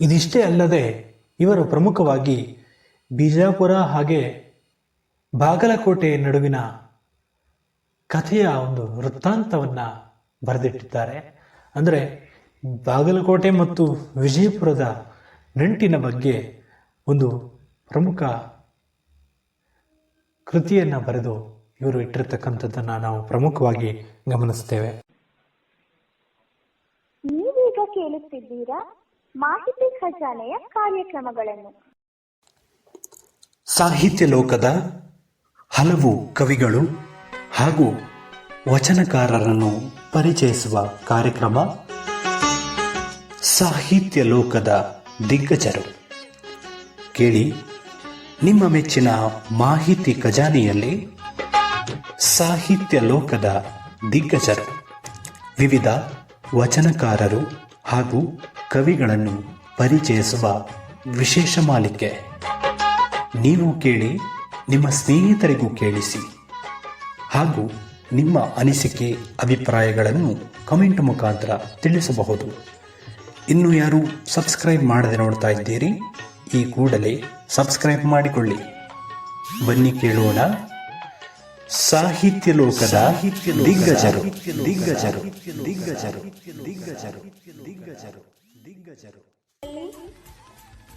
ಇದಿಷ್ಟೇ ಅಲ್ಲದೆ ಇವರು ಪ್ರಮುಖವಾಗಿ ಬಿಜಾಪುರ ಹಾಗೆ ಬಾಗಲಕೋಟೆ ನಡುವಿನ ಕಥೆಯ ಒಂದು ವೃತ್ತಾಂತವನ್ನು ಬರೆದಿಟ್ಟಿದ್ದಾರೆ. ಅಂದರೆ ಬಾಗಲಕೋಟೆ ಮತ್ತು ವಿಜಯಪುರದ ನಂಟಿನ ಬಗ್ಗೆ ಒಂದು ಪ್ರಮುಖ ಕೃತಿಯನ್ನು ಬರೆದು ಇವರು ಇಟ್ಟಿರ್ತಕ್ಕಂಥದ್ದನ್ನು ನಾವು ಪ್ರಮುಖವಾಗಿ ಗಮನಿಸ್ತೇವೆ. ನೀವೀಗ ಕೇಳುತ್ತಿದ್ದೀರಾ? ಮಾಹಿತಿ ಖಜಾನೆಯ ಕಾರ್ಯಕ್ರಮಗಳನ್ನು. ಸಾಹಿತ್ಯ ಲೋಕದ ಹಲವು ಕವಿಗಳು ಹಾಗೂ ವಚನಕಾರರನ್ನು ಪರಿಚಯಿಸುವ ಕಾರ್ಯಕ್ರಮ ಸಾಹಿತ್ಯ ಲೋಕದ ದಿಗ್ಗಜರು. ಕೇಳಿ ನಿಮ್ಮ ಮೆಚ್ಚಿನ ಮಾಹಿತಿ ಖಜಾನೆಯಲ್ಲಿ ಸಾಹಿತ್ಯ ಲೋಕದ ದಿಗ್ಗಜರು. ವಿವಿಧ ವಚನಕಾರರು ಹಾಗೂ ಕವಿಗಳನ್ನು ಪರಿಚಯಿಸುವ ವಿಶೇಷ ಮಾಲಿಕೆ. ನೀವು ಕೇಳಿ, ನಿಮ್ಮ ಸ್ನೇಹಿತರಿಗೂ ಕೇಳಿಸಿ. ಹಾಗೂ ನಿಮ್ಮ ಅನಿಸಿಕೆ, ಅಭಿಪ್ರಾಯಗಳನ್ನು ಕಮೆಂಟ್ ಮುಖಾಂತರ ತಿಳಿಸಬಹುದು. ಇನ್ನು ಯಾರು ಸಬ್ಸ್ಕ್ರೈಬ್ ಮಾಡದೆ ನೋಡ್ತಾ ಇದ್ದೀರಿ, ಈ ಕೂಡಲೇ ಸಬ್ಸ್ಕ್ರೈಬ್ ಮಾಡಿಕೊಳ್ಳಿ. ಬನ್ನಿ ಕೇಳೋಣ ಸಾಹಿತ್ಯ ಲೋಕದ ದಿಗ್ಗಜರು. ದಿಗ್ಗಜರು. ದಿಗ್ಗಜರು. ದಿಗ್ಗಜರು. ದಿಗ್ಗಜರು. ದಿಗ್ಗಜರು.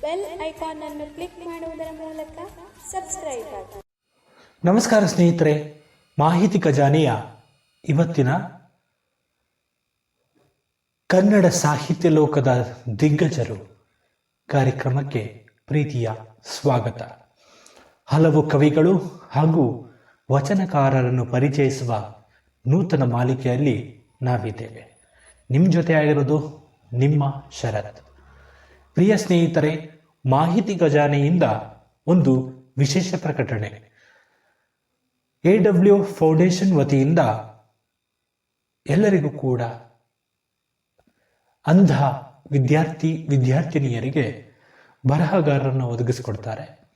ಬೆಲ್ ಐಕಾನ್ ಅನ್ನು ಕ್ಲಿಕ್ ಮಾಡುವುದರ ಮೂಲಕ ಸಬ್ಸ್ಕ್ರೈಬ್ ಆಗಿ. ನಮಸ್ಕಾರ ಸ್ನೇಹಿತರೆ ಮಾಹಿತಿ ಖಜಾನೆಯ ಇವತ್ತಿನ ಕನ್ನಡ ಸಾಹಿತ್ಯ ಲೋಕದ ದಿಗ್ಗಜರು ಕಾರ್ಯಕ್ರಮಕ್ಕೆ ಪ್ರೀತಿಯ ಸ್ವಾಗತ. ಹಲವು ಕವಿಗಳು ಹಾಗೂ ವಚನಕಾರರನ್ನು ಪರಿಚಯಿಸುವ ನೂತನ ಮಾಲಿಕೆಯಲ್ಲಿ ನಾವಿದ್ದೇವೆ. ನಿಮ್ಮ ಜೊತೆ ಆಗಿರೋದು ನಿಮ್ಮ ಶರತ್. ಪ್ರಿಯ ಸ್ನೇಹಿತರೆ, ಮಾಹಿತಿ ಖಜಾನೆಯಿಂದ ಒಂದು ವಿಶೇಷ ಪ್ರಕಟಣೆ. ಎ ಡಬ್ಲ್ಯೂ ಫೌಂಡೇಶನ್ ವತಿಯಿಂದ ಎಲ್ಲರಿಗೂ ಕೂಡ ಅಂಧ ವಿದ್ಯಾರ್ಥಿ ವಿದ್ಯಾರ್ಥಿನಿಯರಿಗೆ ಬರಹಗಾರರನ್ನು ಒದಗಿಸಿಕೊಡ್ತಾರೆ.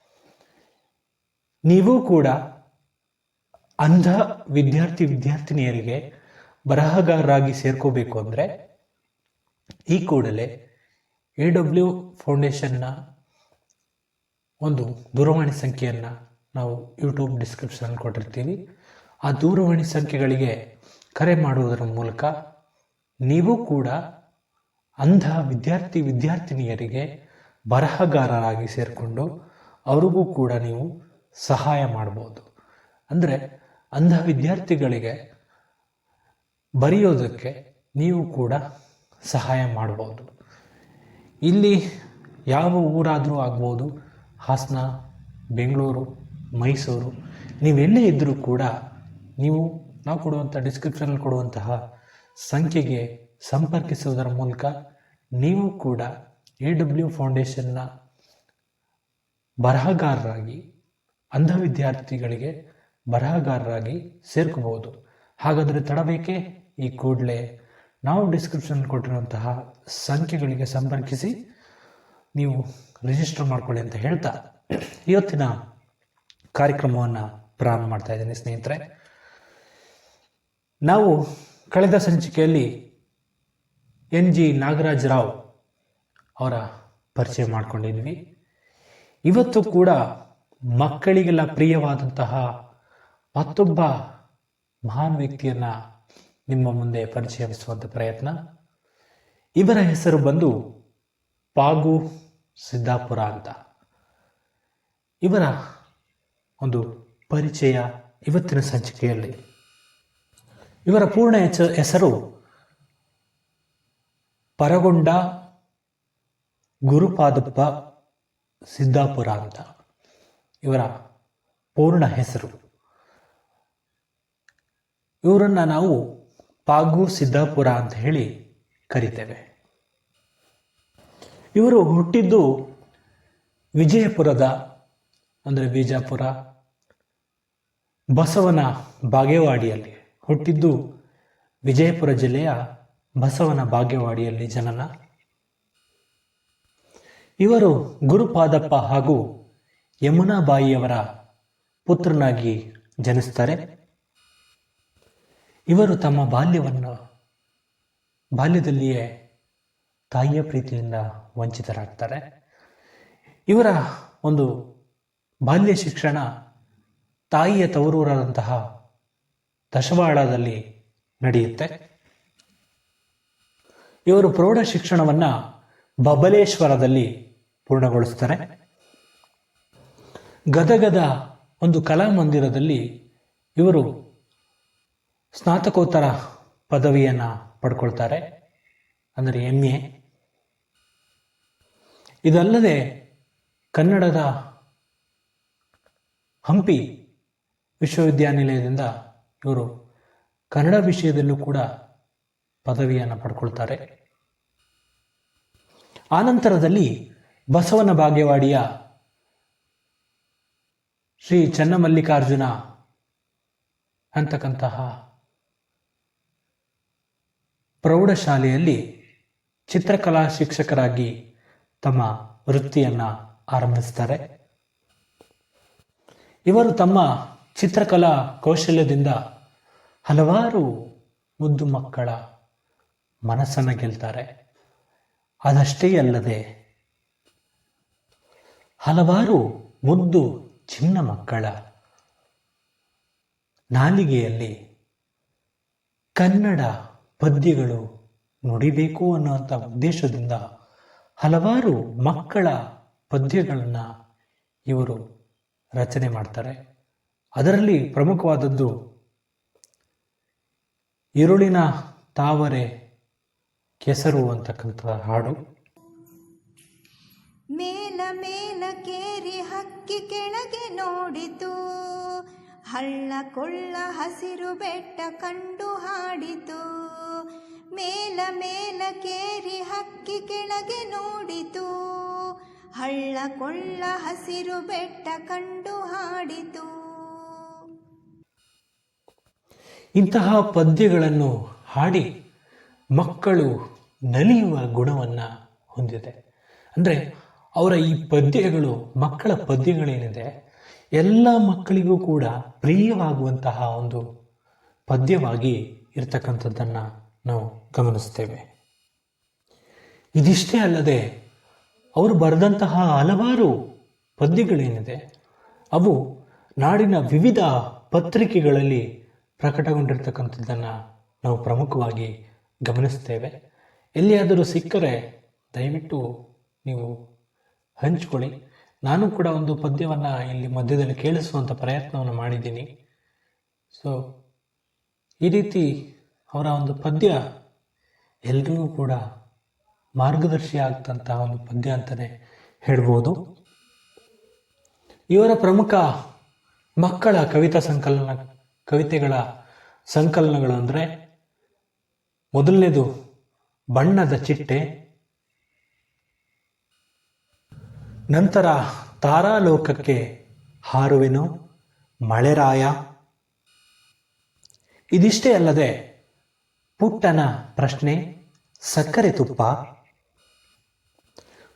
ನೀವು ಕೂಡ ಅಂಧ ವಿದ್ಯಾರ್ಥಿ ವಿದ್ಯಾರ್ಥಿನಿಯರಿಗೆ ಬರಹಗಾರರಾಗಿ ಸೇರ್ಕೋಬೇಕು ಅಂದರೆ ಈ ಕೂಡಲೇ ಎ ಡಬ್ಲ್ಯೂ ಫೌಂಡೇಶನ್ನ ಒಂದು ದೂರವಾಣಿ ಸಂಖ್ಯೆಯನ್ನು ನಾವು ಯೂಟ್ಯೂಬ್ ಡಿಸ್ಕ್ರಿಪ್ಷನ್ ಕೊಟ್ಟಿರ್ತೀವಿ. ಆ ದೂರವಾಣಿ ಸಂಖ್ಯೆಗಳಿಗೆ ಕರೆ ಮಾಡುವುದರ ಮೂಲಕ ನೀವು ಕೂಡ ಅಂಧ ವಿದ್ಯಾರ್ಥಿ ವಿದ್ಯಾರ್ಥಿನಿಯರಿಗೆ ಬರಹಗಾರರಾಗಿ ಸೇರಿಕೊಂಡು ಅವ್ರಿಗೂ ಕೂಡ ನೀವು ಸಹಾಯ ಮಾಡ್ಬೋದು. ಅಂದರೆ ಅಂಧ ವಿದ್ಯಾರ್ಥಿಗಳಿಗೆ ಬರೆಯೋದಕ್ಕೆ ನೀವು ಕೂಡ ಸಹಾಯ ಮಾಡ್ಬೋದು ಇಲ್ಲಿ ಯಾವ ಊರಾದರೂ ಆಗ್ಬೋದು, ಹಾಸನ, ಬೆಂಗಳೂರು, ಮೈಸೂರು ನೀವೆಲ್ಲೇ ಇದ್ದರೂ ಕೂಡ ನೀವು, ನಾವು ಕೊಡುವಂಥ ಡಿಸ್ಕ್ರಿಪ್ಷನಲ್ಲಿ ಕೊಡುವಂತಹ ಸಂಖ್ಯೆಗೆ ಸಂಪರ್ಕಿಸುವುದರ ಮೂಲಕ ನೀವು ಕೂಡ ಎ ಡಬ್ಲ್ಯೂ ಫೌಂಡೇಶನ್ನ ಬರಹಗಾರರಾಗಿ ಅಂಧ ವಿದ್ಯಾರ್ಥಿಗಳಿಗೆ ಬರಹಗಾರರಾಗಿ ಸೇರ್ಕೋಬಹುದು. ಹಾಗಾದರೆ ತಡಬೇಕೆ? ಈ ಕೂಡಲೇ ನಾವು ಡಿಸ್ಕ್ರಿಪ್ಷನ್ ಕೊಟ್ಟಿರುವಂತಹ ಸಂಖ್ಯೆಗಳಿಗೆ ಸಂಪರ್ಕಿಸಿ ನೀವು ರಿಜಿಸ್ಟರ್ ಮಾಡ್ಕೊಳ್ಳಿ ಅಂತ ಹೇಳ್ತಾ ಇವತ್ತಿನ ಕಾರ್ಯಕ್ರಮವನ್ನು ಪ್ರಾರಂಭ ಮಾಡ್ತಾ ಇದ್ದೀನಿ ಸ್ನೇಹಿತರೆ. ನಾವು ಕಳೆದ ಸಂಚಿಕೆಯಲ್ಲಿ ಎನ್ ಜಿ ನಾಗರಾಜ್ ರಾವ್ ಅವರ ಪರಿಚಯ ಮಾಡಿಕೊಂಡಿದ್ವಿ. ಇವತ್ತು ಕೂಡ ಮಕ್ಕಳಿಗೆಲ್ಲ ಪ್ರಿಯವಾದಂತಹ ಮತ್ತೊಬ್ಬ ಮಹಾನ್ ವ್ಯಕ್ತಿಯನ್ನ ನಿಮ್ಮ ಮುಂದೆ ಪರಿಚಯಿಸುವಂಥ ಪ್ರಯತ್ನ. ಇವರ ಹೆಸರು ಬಂದು ಪಾಗು ಸಿದ್ದಾಪುರ ಅಂತ. ಇವರ ಒಂದು ಪರಿಚಯ ಇವತ್ತಿನ ಸಂಚಿಕೆಯಲ್ಲಿ. ಇವರ ಪೂರ್ಣ ಹೆಸ- ಹೆಸರು ಪರಗೊಂಡ ಗುರುಪಾದಪ್ಪ ಸಿದ್ದಾಪುರ ಅಂತ. ಇವರ ಪೂರ್ಣ ಹೆಸರು. ಇವರನ್ನ ನಾವು ಪಾಗು ಸಿದ್ದಾಪುರ ಅಂತ ಹೇಳಿ ಕರಿತೇವೆ. ಇವರು ಹುಟ್ಟಿದ್ದು ವಿಜಯಪುರದ, ಅಂದರೆ ಬಿಜಾಪುರ, ಬಸವನ ಬಾಗೇವಾಡಿಯಲ್ಲಿ. ಹುಟ್ಟಿದ್ದು ವಿಜಯಪುರ ಜಿಲ್ಲೆಯ ಬಸವನ ಬಾಗೇವಾಡಿಯಲ್ಲಿ ಜನನ. ಇವರು ಗುರುಪಾದಪ್ಪ ಹಾಗೂ ಯಮುನಾಬಾಯಿಯವರ ಪುತ್ರನಾಗಿ ಜನಿಸ್ತಾರೆ. ಇವರು ತಮ್ಮ ಬಾಲ್ಯವನ್ನು ಬಾಲ್ಯದಲ್ಲಿಯೇ ತಾಯಿಯ ಪ್ರೀತಿಯಿಂದ ವಂಚಿತರಾಗ್ತಾರೆ. ಇವರ ಒಂದು ಬಾಲ್ಯ ಶಿಕ್ಷಣ ತಾಯಿಯ ತವರೂರಾದಂತಹ ದಶವಾಳದಲ್ಲಿ ನಡೆಯುತ್ತೆ. ಇವರು ಪ್ರೌಢ ಶಿಕ್ಷಣವನ್ನ ಬಬಲೇಶ್ವರದಲ್ಲಿ ಪೂರ್ಣಗೊಳಿಸ್ತಾರೆ. ಗದಗದ ಒಂದು ಕಲಾಮಂದಿರದಲ್ಲಿ ಇವರು ಸ್ನಾತಕೋತ್ತರ ಪದವಿಯನ್ನು ಪಡ್ಕೊಳ್ತಾರೆ. ಅಂದರೆ ಎಂ ಎ ಇದಲ್ಲದೆ ಕನ್ನಡದ ಹಂಪಿ ವಿಶ್ವವಿದ್ಯಾನಿಲಯದಿಂದ ಇವರು ಕನ್ನಡ ವಿಷಯದಲ್ಲೂ ಕೂಡ ಪದವಿಯನ್ನು ಪಡ್ಕೊಳ್ತಾರೆ. ಆನಂತರದಲ್ಲಿ ಬಸವನ ಬಾಗೇವಾಡಿಯ ಶ್ರೀ ಚನ್ನಮಲ್ಲಿಕಾರ್ಜುನ ಅಂತಕ್ಕಂತಹ ಪ್ರೌಢಶಾಲೆಯಲ್ಲಿ ಚಿತ್ರಕಲಾ ಶಿಕ್ಷಕರಾಗಿ ತಮ್ಮ ವೃತ್ತಿಯನ್ನು ಆರಂಭಿಸ್ತಾರೆ. ಇವರು ತಮ್ಮ ಚಿತ್ರಕಲಾ ಕೌಶಲ್ಯದಿಂದ ಹಲವಾರು ಮುದ್ದು ಮಕ್ಕಳ ಮನಸ್ಸನ್ನು ಗೆಲ್ತಾರೆ. ಅದಷ್ಟೇ ಅಲ್ಲದೆ ಹಲವಾರು ಮುದ್ದು ಚಿನ್ನ ಮಕ್ಕಳ ನಾಲಿಗೆಯಲ್ಲಿ ಕನ್ನಡ ಪದ್ಯಗಳು ನುಡಿಬೇಕು ಅನ್ನುವಂಥ ಉದ್ದೇಶದಿಂದ ಹಲವಾರು ಮಕ್ಕಳ ಪದ್ಯಗಳನ್ನು ಇವರು ರಚನೆ ಮಾಡ್ತಾರೆ. ಅದರಲ್ಲಿ ಪ್ರಮುಖವಾದದ್ದು ಇರುಳಿನ ತಾವರೆ ಕೆಸರು ಅಂತಕ್ಕಂಥ ಹಾಡು. ಮೇಲ ಮೇಲ ಕೇರಿ ಹಕ್ಕಿ ಕೆಳಗೆ ನೋಡಿತು, ಹಳ್ಳ ಕೊಳ್ಳ ಹಸಿರು ಬೆಟ್ಟ ಕಂಡು ಹಾಡಿತು. ಮೇಲ ಮೇಲ ಕೇರಿ ಹಕ್ಕಿ ಕೆಳಗೆ ನೋಡಿತು. ಹಳ್ಳ ಕೊಳ್ಳ ಹಸಿರು ಬೆಟ್ಟ ಕಂಡು ಹಾಡಿತು. ಇಂತಹ ಪದ್ಯಗಳನ್ನು ಹಾಡಿ ಮಕ್ಕಳು ನಲಿಯುವ ಗುಣವನ್ನು ಹೊಂದಿದೆ. ಅಂದರೆ ಅವರ ಈ ಪದ್ಯಗಳು ಮಕ್ಕಳ ಪದ್ಯಗಳೇನಿದೆ, ಎಲ್ಲ ಮಕ್ಕಳಿಗೂ ಕೂಡ ಪ್ರಿಯವಾಗುವಂತಹ ಒಂದು ಪದ್ಯವಾಗಿ ಇರತಕ್ಕಂಥದ್ದನ್ನು ನಾವು ಗಮನಿಸ್ತೇವೆ ಇದಿಷ್ಟೇ ಅಲ್ಲದೆ ಅವರು ಬರೆದಂತಹ ಹಲವಾರು ಪದ್ಯಗಳೇನಿದೆ, ಅವು ನಾಡಿನ ವಿವಿಧ ಪತ್ರಿಕೆಗಳಲ್ಲಿ ಪ್ರಕಟಗೊಂಡಿರ್ತಕ್ಕಂಥದ್ದನ್ನು ನಾವು ಪ್ರಮುಖವಾಗಿ ಗಮನಿಸ್ತೇವೆ ಎಲ್ಲಿಯಾದರೂ ಸಿಕ್ಕರೆ ದಯವಿಟ್ಟು ನೀವು ಹಂಚ್ಕೊಳ್ಳಿ. ನಾನು ಕೂಡ ಒಂದು ಪದ್ಯವನ್ನು ಇಲ್ಲಿ ಮಧ್ಯದಲ್ಲಿ ಕೇಳಿಸುವಂಥ ಪ್ರಯತ್ನವನ್ನು ಮಾಡಿದ್ದೀನಿ. ಸೊ ಈ ರೀತಿ ಅವರ ಒಂದು ಪದ್ಯ ಎಲ್ರಿಗೂ ಕೂಡ ಮಾರ್ಗದರ್ಶಿ ಆಗ್ತಂತಹ ಒಂದು ಪದ್ಯ ಅಂತಲೇ ಹೇಳ್ಬೋದು. ಇವರ ಪ್ರಮುಖ ಮಕ್ಕಳ ಕವಿತಾ ಸಂಕಲನ, ಕವಿತೆಗಳ ಸಂಕಲನಗಳು ಅಂದರೆ ಮೊದಲನೇದು ಬಣ್ಣದ ಚಿಟ್ಟೆ, ನಂತರ ತಾರಾಲೋಕಕ್ಕೆ ಹಾರುವೆನು ಮಳೆರಾಯ. ಇದಿಷ್ಟೇ ಅಲ್ಲದೆ ಪುಟ್ಟನ ಪ್ರಶ್ನೆ, ಸಕ್ಕರೆ ತುಪ್ಪ.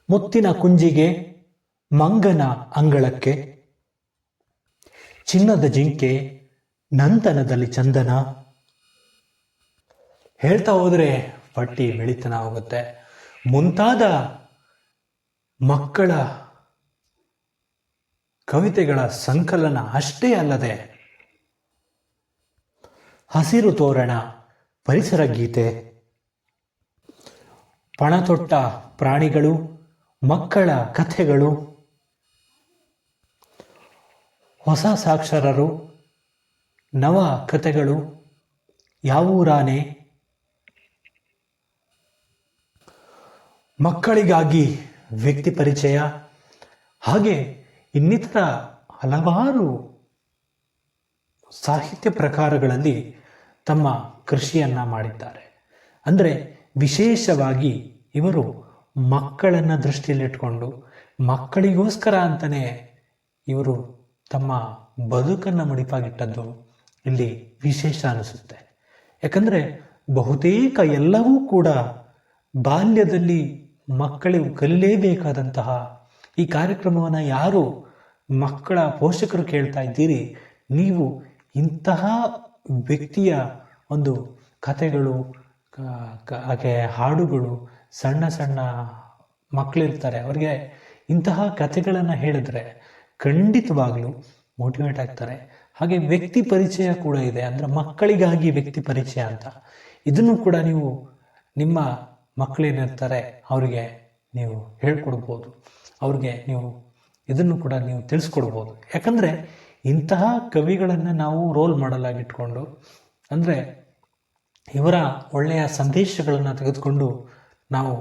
ಮುತ್ತಿನ ಕುಂಜಿಗೆ, ಮಂಗನ ಅಂಗಳಕ್ಕೆ. ಚಿನ್ನದ ಜಿಂಕೆ, ನಂತನದಲ್ಲಿ ಚಂದನ. ಹೇಳ್ತಾ ಹೋದ್ರೆ ಪಟ್ಟಿ ಬೆಳಿತನ ಹೋಗುತ್ತೆ. ಮುಂತಾದ ಮಕ್ಕಳ ಕವಿತೆಗಳ ಸಂಕಲನ ಅಷ್ಟೇ ಅಲ್ಲದೆ ಹಸಿರು ತೋರಣ ಪರಿಸರ ಗೀತೆ. ಪಣತೊಟ್ಟ ಪ್ರಾಣಿಗಳು, ಮಕ್ಕಳ ಕಥೆಗಳು. ಹೊಸ ಸಾಕ್ಷರರು, ನವ ಕಥೆಗಳು. ಯಾವೂರಾನೆ? ಮಕ್ಕಳಿಗಾಗಿ ವ್ಯಕ್ತಿ ಪರಿಚಯ. ಹಾಗೆ ಇನ್ನಿತರ ಹಲವಾರು ಸಾಹಿತ್ಯ ಪ್ರಕಾರಗಳಲ್ಲಿ ತಮ್ಮ ಕೃಷಿಯನ್ನ ಮಾಡಿದ್ದಾರೆ. ಅಂದರೆ ವಿಶೇಷವಾಗಿ ಇವರು ಮಕ್ಕಳನ್ನು ದೃಷ್ಟಿಯಲ್ಲಿಟ್ಕೊಂಡು ಮಕ್ಕಳಿಗೋಸ್ಕರ ಅಂತಲೇ ಇವರು ತಮ್ಮ ಬದುಕನ್ನು ಮುಡಿಪಾಗಿಟ್ಟದ್ದು ಇಲ್ಲಿ ವಿಶೇಷ ಅನಿಸುತ್ತೆ. ಯಾಕಂದರೆ ಬಹುತೇಕ ಎಲ್ಲವೂ ಕೂಡ ಬಾಲ್ಯದಲ್ಲಿ ಮಕ್ಕಳಿಗೆ ಕಲಿಯಲೇಬೇಕಾದಂತಹ ಈ ಕಾರ್ಯಕ್ರಮವನ್ನು ಯಾರು ಮಕ್ಕಳ ಪೋಷಕರು ಕೇಳ್ತಾ ಇದ್ದೀರಿ? ನೀವು ಇಂತಹ ವ್ಯಕ್ತಿಯ ಒಂದು ಕಥೆಗಳು ಹಾಗೆ ಹಾಡುಗಳು ಸಣ್ಣ ಸಣ್ಣ ಮಕ್ಕಳಿರ್ತಾರೆ ಅವ್ರಿಗೆ ಇಂತಹ ಕಥೆಗಳನ್ನು ಹೇಳಿದ್ರೆ ಖಂಡಿತವಾಗ್ಲೂ ಮೋಟಿವೇಟ್ ಆಗ್ತಾರೆ. ಹಾಗೆ ವ್ಯಕ್ತಿ ಪರಿಚಯ ಕೂಡ ಇದೆ. ಅಂದರೆ ಮಕ್ಕಳಿಗಾಗಿ ವ್ಯಕ್ತಿ ಪರಿಚಯ ಅಂತ. ಇದನ್ನು ಕೂಡ ನೀವು ನಿಮ್ಮ ಮಕ್ಕಳೇನಿರ್ತಾರೆ ಅವರಿಗೆ ನೀವು ಹೇಳ್ಕೊಡ್ಬೋದು. ಅವ್ರಿಗೆ ನೀವು ಇದನ್ನು ಕೂಡ ನೀವು ತಿಳಿಸ್ಕೊಡ್ಬೋದು. ಯಾಕಂದರೆ ಇಂತಹ ಕವಿಗಳನ್ನು ನಾವು ರೋಲ್ ಮಾಡಲ್ ಆಗಿಟ್ಕೊಂಡು ಅಂದರೆ ಇವರ ಒಳ್ಳೆಯ ಸಂದೇಶಗಳನ್ನು ತೆಗೆದುಕೊಂಡು ನಾವು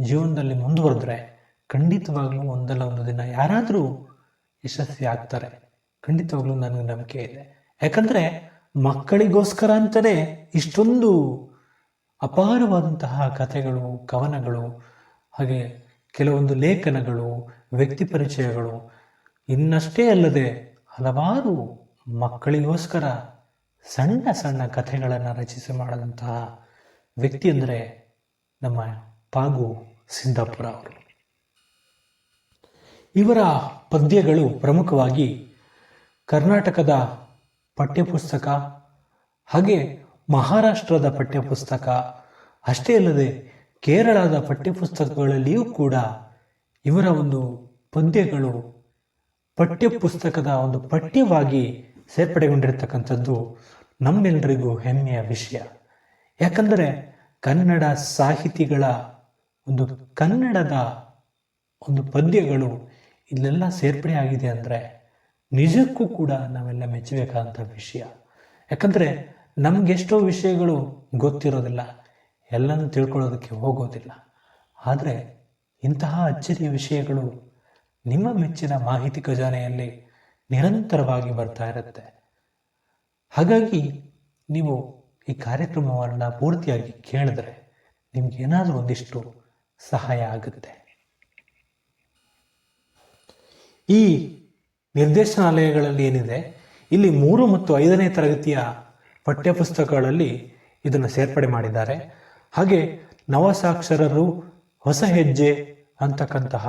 ಜೀವನದಲ್ಲಿ ಮುಂದುವರೆದ್ರೆ ಖಂಡಿತವಾಗ್ಲೂ ಒಂದಲ್ಲ ಒಂದು ದಿನ ಯಾರಾದರೂ ಯಶಸ್ವಿ ಆಗ್ತಾರೆ. ಖಂಡಿತವಾಗ್ಲೂ ನನಗೆ ನಂಬಿಕೆ ಇದೆ. ಯಾಕಂದರೆ ಮಕ್ಕಳಿಗೋಸ್ಕರ ಅಂತಲೇ ಇಷ್ಟೊಂದು ಅಪಾರವಾದಂತಹ ಕಥೆಗಳು, ಕವನಗಳು, ಹಾಗೆ ಕೆಲವೊಂದು ಲೇಖನಗಳು, ವ್ಯಕ್ತಿ ಪರಿಚಯಗಳು ಇನ್ನಷ್ಟೇ ಅಲ್ಲದೆ ಹಲವಾರು ಮಕ್ಕಳಿಗೋಸ್ಕರ ಸಣ್ಣ ಸಣ್ಣ ಕಥೆಗಳನ್ನು ರಚಿಸಿ ಮಾಡಿದಂತಹ ವ್ಯಕ್ತಿ ಅಂದರೆ ನಮ್ಮ ಪಾಗು ಸಿದ್ದಾಪುರ ಅವರು. ಇವರ ಪದ್ಯಗಳು ಪ್ರಮುಖವಾಗಿ ಕರ್ನಾಟಕದ ಪಠ್ಯಪುಸ್ತಕ ಹಾಗೆ ಮಹಾರಾಷ್ಟ್ರದ ಪಠ್ಯಪುಸ್ತಕ, ಅಷ್ಟೇ ಅಲ್ಲದೆ ಕೇರಳದ ಪಠ್ಯಪುಸ್ತಕಗಳಲ್ಲಿಯೂ ಕೂಡ ಇವರ ಒಂದು ಪದ್ಯಗಳು ಪಠ್ಯಪುಸ್ತಕದ ಒಂದು ಪಠ್ಯವಾಗಿ ಸೇರ್ಪಡೆಗೊಂಡಿರ್ತಕ್ಕಂಥದ್ದು ನಮ್ಮೆಲ್ಲರಿಗೂ ಹೆಮ್ಮೆಯ ವಿಷಯ. ಯಾಕಂದರೆ ಕನ್ನಡ ಸಾಹಿತಿಗಳ ಒಂದು ಕನ್ನಡದ ಒಂದು ಪದ್ಯಗಳು ಇಲ್ಲೆಲ್ಲ ಸೇರ್ಪಡೆ ಆಗಿದೆ ಅಂದರೆ ನಿಜಕ್ಕೂ ಕೂಡ ನಾವೆಲ್ಲ ಮೆಚ್ಚಬೇಕಾದಂಥ ವಿಷಯ. ಯಾಕಂದರೆ ನಮಗೆಷ್ಟೋ ವಿಷಯಗಳು ಗೊತ್ತಿರೋದಿಲ್ಲ, ಎಲ್ಲನೂ ತಿಳ್ಕೊಳ್ಳೋದಕ್ಕೆ ಹೋಗೋದಿಲ್ಲ. ಆದರೆ ಇಂತಹ ಅಚ್ಚರಿಯ ವಿಷಯಗಳು ನಿಮ್ಮ ಮೆಚ್ಚಿನ ಮಾಹಿತಿ ಖಜಾನೆಯಲ್ಲಿ ನಿರಂತರವಾಗಿ ಬರ್ತಾ ಇರುತ್ತೆ. ಹಾಗಾಗಿ ನೀವು ಈ ಕಾರ್ಯಕ್ರಮವನ್ನು ಪೂರ್ತಿಯಾಗಿ ಕೇಳಿದ್ರೆ ನಿಮ್ಗೆ ಏನಾದರೂ ಒಂದಿಷ್ಟು ಸಹಾಯ ಆಗುತ್ತೆ. ಈ ನಿರ್ದೇಶನಾಲಯಗಳಲ್ಲಿ ಏನಿದೆ, ಇಲ್ಲಿ ಮೂರು ಮತ್ತು ಐದನೇ ತರಗತಿಯ ಪಠ್ಯಪುಸ್ತಕಗಳಲ್ಲಿ ಇದನ್ನು ಸೇರ್ಪಡೆ ಮಾಡಿದ್ದಾರೆ. ಹಾಗೆ ನವಸಾಕ್ಷರರು ಹೊಸ ಹೆಜ್ಜೆ ಅಂತಕ್ಕಂತಹ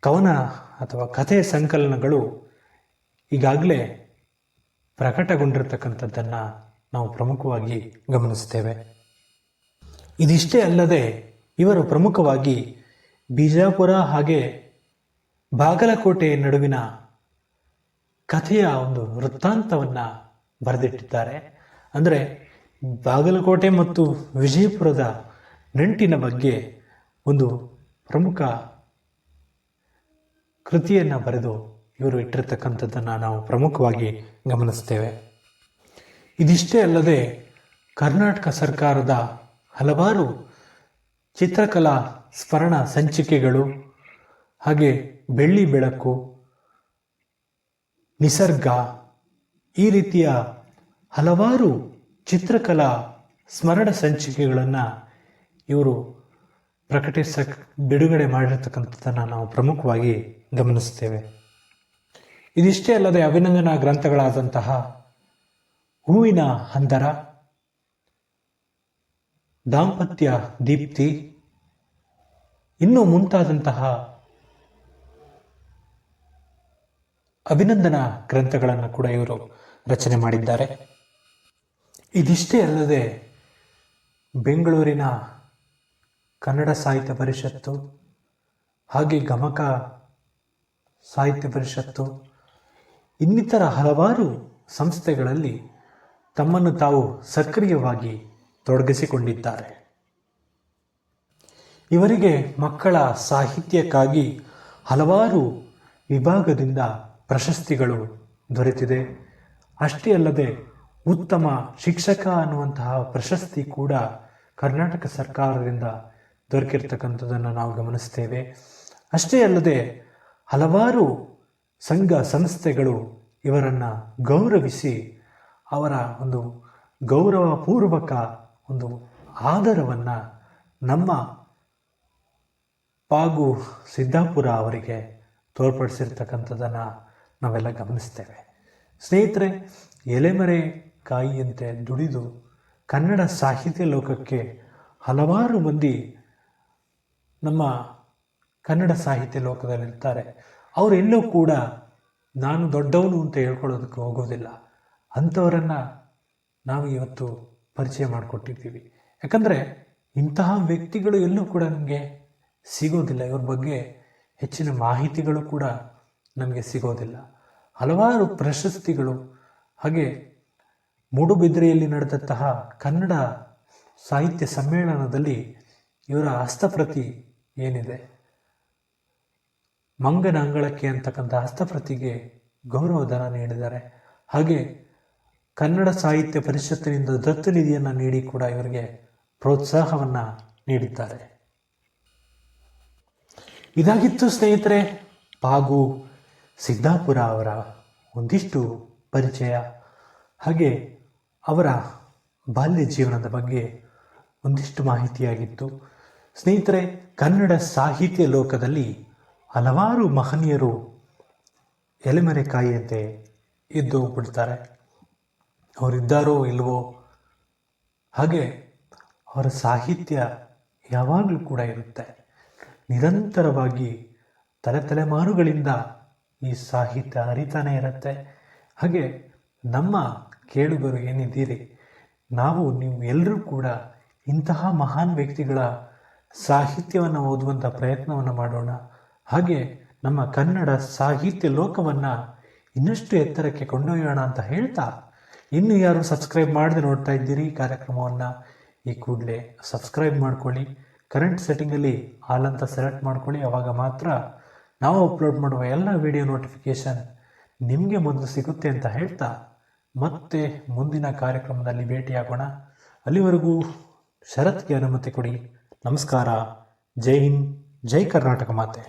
ಕವನ ಅಥವಾ ಕಥೆ ಸಂಕಲನಗಳು ಈಗಾಗಲೇ ಪ್ರಕಟಗೊಂಡಿರತಕ್ಕಂಥದ್ದನ್ನು ನಾವು ಪ್ರಮುಖವಾಗಿ ಗಮನಿಸ್ತೇವೆ ಇದಿಷ್ಟೇ ಅಲ್ಲದೆ ಇವರು ಪ್ರಮುಖವಾಗಿ ಬಿಜಾಪುರ ಹಾಗೆ ಬಾಗಲಕೋಟೆ ನಡುವಿನ ಕಥೆಯ ಒಂದು ವೃತ್ತಾಂತವನ್ನು ಬರೆದಿಟ್ಟಿದ್ದಾರೆ. ಅಂದರೆ ಬಾಗಲಕೋಟೆ ಮತ್ತು ವಿಜಯಪುರದ ನಂಟಿನ ಬಗ್ಗೆ ಒಂದು ಪ್ರಮುಖ ಕೃತಿಯನ್ನು ಬರೆದು ಇವರು ಇಟ್ಟಿರ್ತಕ್ಕಂಥದ್ದನ್ನು ನಾವು ಪ್ರಮುಖವಾಗಿ ಗಮನಿಸ್ತೇವೆ. ಇದಿಷ್ಟೇ ಅಲ್ಲದೆ ಕರ್ನಾಟಕ ಸರ್ಕಾರದ ಹಲವಾರು ಚಿತ್ರಕಲಾ ಸ್ಮರಣ ಸಂಚಿಕೆಗಳು ಹಾಗೆ ಬೆಳ್ಳಿ ಬೆಳಕು, ನಿಸರ್ಗ ಈ ರೀತಿಯ ಹಲವಾರು ಚಿತ್ರಕಲಾ ಸ್ಮರಣ ಸಂಚಿಕೆಗಳನ್ನು ಇವರು ಪ್ರಕಟಿಸ ಬಿಡುಗಡೆ ಮಾಡಿರ್ತಕ್ಕಂಥದ್ದನ್ನು ನಾವು ಪ್ರಮುಖವಾಗಿ ಗಮನಿಸ್ತೇವೆ. ಇದಿಷ್ಟೇ ಅಲ್ಲದೆ ಅಭಿನಂದನಾ ಗ್ರಂಥಗಳಾದಂತಹ ಹೂವಿನ ಹಂದರ, ದಾಂಪತ್ಯ ದೀಪ್ತಿ, ಇನ್ನೂ ಮುಂತಾದಂತಹ ಅಭಿನಂದನಾ ಗ್ರಂಥಗಳನ್ನು ಕೂಡ ಇವರು ರಚನೆ ಮಾಡಿದ್ದಾರೆ. ಇದಿಷ್ಟೇ ಅಲ್ಲದೆ ಬೆಂಗಳೂರಿನ ಕನ್ನಡ ಸಾಹಿತ್ಯ ಪರಿಷತ್ತು ಹಾಗೆ ಗಮಕ ಸಾಹಿತ್ಯ ಪರಿಷತ್ತು ಇನ್ನಿತರ ಹಲವಾರು ಸಂಸ್ಥೆಗಳಲ್ಲಿ ತಮ್ಮನ್ನು ತಾವು ಸಕ್ರಿಯವಾಗಿ ತೊಡಗಿಸಿಕೊಂಡಿದ್ದಾರೆ. ಇವರಿಗೆ ಮಕ್ಕಳ ಸಾಹಿತ್ಯಕ್ಕಾಗಿ ಹಲವಾರು ವಿಭಾಗದಿಂದ ಪ್ರಶಸ್ತಿಗಳು ದೊರೆತಿದೆ. ಅಷ್ಟೇ ಅಲ್ಲದೆ ಉತ್ತಮ ಶಿಕ್ಷಕ ಅನ್ನುವಂತಹ ಪ್ರಶಸ್ತಿ ಕೂಡ ಕರ್ನಾಟಕ ಸರ್ಕಾರದಿಂದ ದೊರಕಿರ್ತಕ್ಕಂಥದ್ದನ್ನು ನಾವು ಗಮನಿಸ್ತೇವೆ. ಅಷ್ಟೇ ಅಲ್ಲದೆ ಹಲವಾರು ಸಂಘ ಸಂಸ್ಥೆಗಳು ಇವರನ್ನು ಗೌರವಿಸಿ ಅವರ ಒಂದು ಗೌರವಪೂರ್ವಕ ಒಂದು ಆದರವನ್ನು ನಮ್ಮ ಪಾಗು ಸಿದ್ದಾಪುರ ಅವರಿಗೆ ತೋರ್ಪಡಿಸಿರ್ತಕ್ಕಂಥದ್ದನ್ನು ನಾವೆಲ್ಲ ಗಮನಿಸ್ತೇವೆ. ಸ್ನೇಹಿತರೆ, ಎಲೆಮರೆ ಕಾಯಿಯಂತೆ ದುಡಿದು ಕನ್ನಡ ಸಾಹಿತ್ಯ ಲೋಕಕ್ಕೆ ಹಲವಾರು ಮಂದಿ ನಮ್ಮ ಕನ್ನಡ ಸಾಹಿತ್ಯ ಲೋಕದಲ್ಲಿರ್ತಾರೆ. ಅವರೆಲ್ಲೂ ಕೂಡ ನಾನು ದೊಡ್ಡವನು ಅಂತ ಹೇಳ್ಕೊಳ್ಳೋದಕ್ಕೆ ಹೋಗೋದಿಲ್ಲ. ಅಂಥವರನ್ನು ನಾವು ಇವತ್ತು ಪರಿಚಯ ಮಾಡಿಕೊಟ್ಟಿದ್ದೀವಿ. ಯಾಕಂದರೆ ಇಂತಹ ವ್ಯಕ್ತಿಗಳು ಎಲ್ಲೂ ಕೂಡ ನಮಗೆ ಸಿಗೋದಿಲ್ಲ. ಇವ್ರ ಬಗ್ಗೆ ಹೆಚ್ಚಿನ ಮಾಹಿತಿಗಳು ಕೂಡ ನಮಗೆ ಸಿಗೋದಿಲ್ಲ. ಹಲವಾರು ಪ್ರಶಸ್ತಿಗಳು, ಹಾಗೆ ಮೂಡುಬಿದ್ರೆಯಲ್ಲಿ ನಡೆದಂತಹ ಕನ್ನಡ ಸಾಹಿತ್ಯ ಸಮ್ಮೇಳನದಲ್ಲಿ ಇವರ ಹಸ್ತಪ್ರತಿ ಏನಿದೆ? ಮಂಗನ ಅಂಗಳಕ್ಕೆ ಅಂತಕ್ಕಂಥ ಹಸ್ತಪ್ರತಿಗೆ ಗೌರವಧನ ನೀಡಿದ್ದಾರೆ. ಹಾಗೆ ಕನ್ನಡ ಸಾಹಿತ್ಯ ಪರಿಷತ್ತಿನಿಂದ ದತ್ತು ನಿಧಿಯನ್ನು ನೀಡಿ ಕೂಡ ಇವರಿಗೆ ಪ್ರೋತ್ಸಾಹವನ್ನ ನೀಡಿದ್ದಾರೆ. ಇದಾಗಿತ್ತು ಸ್ನೇಹಿತರೆ, ಪಾಗು ಸಿದ್ದಾಪುರ ಅವರ ಒಂದಿಷ್ಟು ಪರಿಚಯ. ಹಾಗೆ ಅವರ ಬಾಲ್ಯ ಜೀವನದ ಬಗ್ಗೆ ಒಂದಿಷ್ಟು ಮಾಹಿತಿಯಾಗಿತ್ತು. ಸ್ನೇಹಿತರೆ, ಕನ್ನಡ ಸಾಹಿತ್ಯ ಲೋಕದಲ್ಲಿ ಹಲವಾರು ಮಹನೀಯರು ಎಲೆಮರೆ ಕಾಯಿಯಂತೆ ಇದ್ದು ಹೋಗ್ಬಿಡ್ತಾರೆ ಅವರಿದ್ದಾರೋ ಇಲ್ವೋ? ಹಾಗೆ ಅವರ ಸಾಹಿತ್ಯ ಯಾವಾಗಲೂ ಕೂಡ ಇರುತ್ತೆ. ನಿರಂತರವಾಗಿ ತಲೆ ತಲೆಮಾರುಗಳಿಂದ ಈ ಸಾಹಿತ್ಯ ಅರಿತಾನೇ ಇರುತ್ತೆ. ಹಾಗೆ ನಮ್ಮ ಕೇಳುಗರು ಏನಿದ್ದೀರಿ? ನಾವು ನೀವು ಎಲ್ಲರೂ ಕೂಡ ಇಂತಹ ಮಹಾನ್ ವ್ಯಕ್ತಿಗಳ ಸಾಹಿತ್ಯವನ್ನು ಓದುವಂಥ ಪ್ರಯತ್ನವನ್ನು ಮಾಡೋಣ. ಹಾಗೆ ನಮ್ಮ ಕನ್ನಡ ಸಾಹಿತ್ಯ ಲೋಕವನ್ನು ಇನ್ನಷ್ಟು ಎತ್ತರಕ್ಕೆ ಕೊಂಡೊಯ್ಯೋಣ ಅಂತ ಹೇಳ್ತಾ ಇನ್ನು ಯಾರು ಸಬ್ಸ್ಕ್ರೈಬ್ ಮಾಡದೆ ನೋಡ್ತಾ ಇದ್ದೀರಿ ಈ ಕಾರ್ಯಕ್ರಮವನ್ನು, ಈ ಕೂಡಲೇ ಸಬ್ಸ್ಕ್ರೈಬ್ ಮಾಡ್ಕೊಳ್ಳಿ. ಕರೆಂಟ್ ಸೆಟ್ಟಿಂಗಲ್ಲಿ ಆಲ್ ಅಂತ ಸೆಲೆಕ್ಟ್ ಮಾಡ್ಕೊಳ್ಳಿ. ಅವಾಗ ಮಾತ್ರ ನಾವು ಅಪ್ಲೋಡ್ ಮಾಡುವ ಎಲ್ಲ ವಿಡಿಯೋ ನೋಟಿಫಿಕೇಶನ್ ನಿಮಗೆ ಮೊದಲು ಸಿಗುತ್ತೆ ಅಂತ ಹೇಳ್ತಾ ಮತ್ತೆ ಮುಂದಿನ ಕಾರ್ಯಕ್ರಮದಲ್ಲಿ ಭೇಟಿಯಾಗೋಣ. ಅಲ್ಲಿವರೆಗೂ ಶರತ್ಗೆ ಅನುಮತಿ ಕೊಡಿ. ನಮಸ್ಕಾರ. ಜೈ ಹಿಂದ್. ಜೈ ಕರ್ನಾಟಕ ಮಾತೆ.